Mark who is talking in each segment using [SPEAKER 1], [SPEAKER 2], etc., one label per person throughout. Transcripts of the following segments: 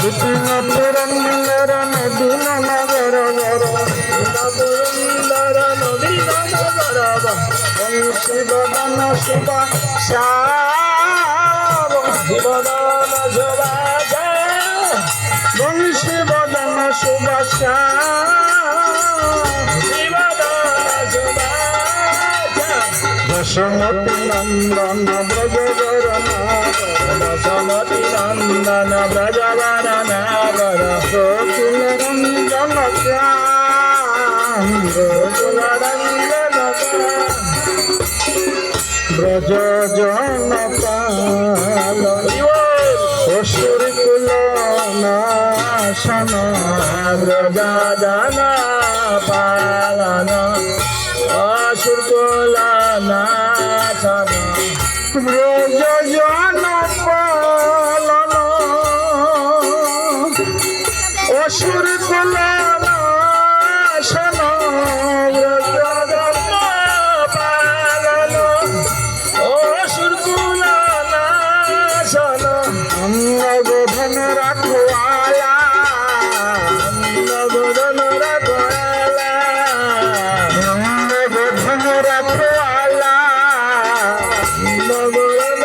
[SPEAKER 1] নদীন নগর শিবদন শুভ শিবদন শুভ বংশী শুভ দশমতি নন্দন ব্রজগর দশমতি নন্দন ব্রজগর নাগর গোকুল রঞ্জন গোকুল রঞ্জন ব্রজ জন পাল অসুর অসুর পালন অসুর কুল নাশন অন্নবোধন রাখওয়ালা অন্নবোধন রাখওয়ালা অন্নবোধন রাখওয়ালা অন্নবোধন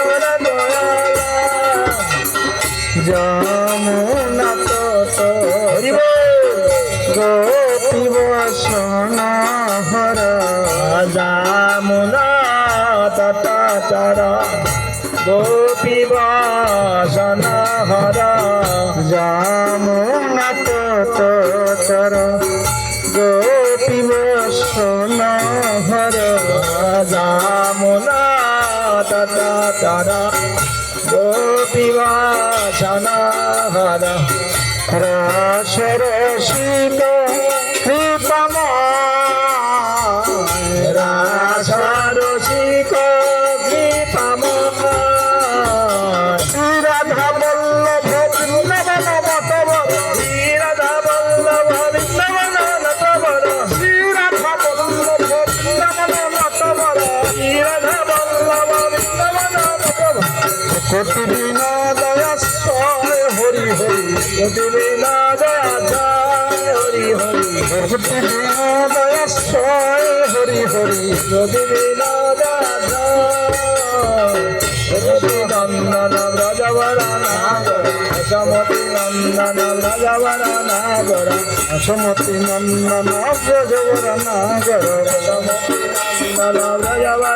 [SPEAKER 1] চর গোপী বসন হর। যমুনা তট চর, গোপী বসন হর। যমুনা তট চর, গোপী বসন হর। রস রসিক কোটি বিনোদয়াশ্রয় হরি হরি কোটি বিনোদয়াশ্রয় হরি হরি কোটি বিনোদয়াশ্রয় হরি হরি বিনোদয়াশ্রয় নন্দন ব্রজবর নাগর সমতি নন্দন ব্রজবর নাগর সমতি নন্দন ব্রজবর নাগর সমতি নন্দন ব্রজবর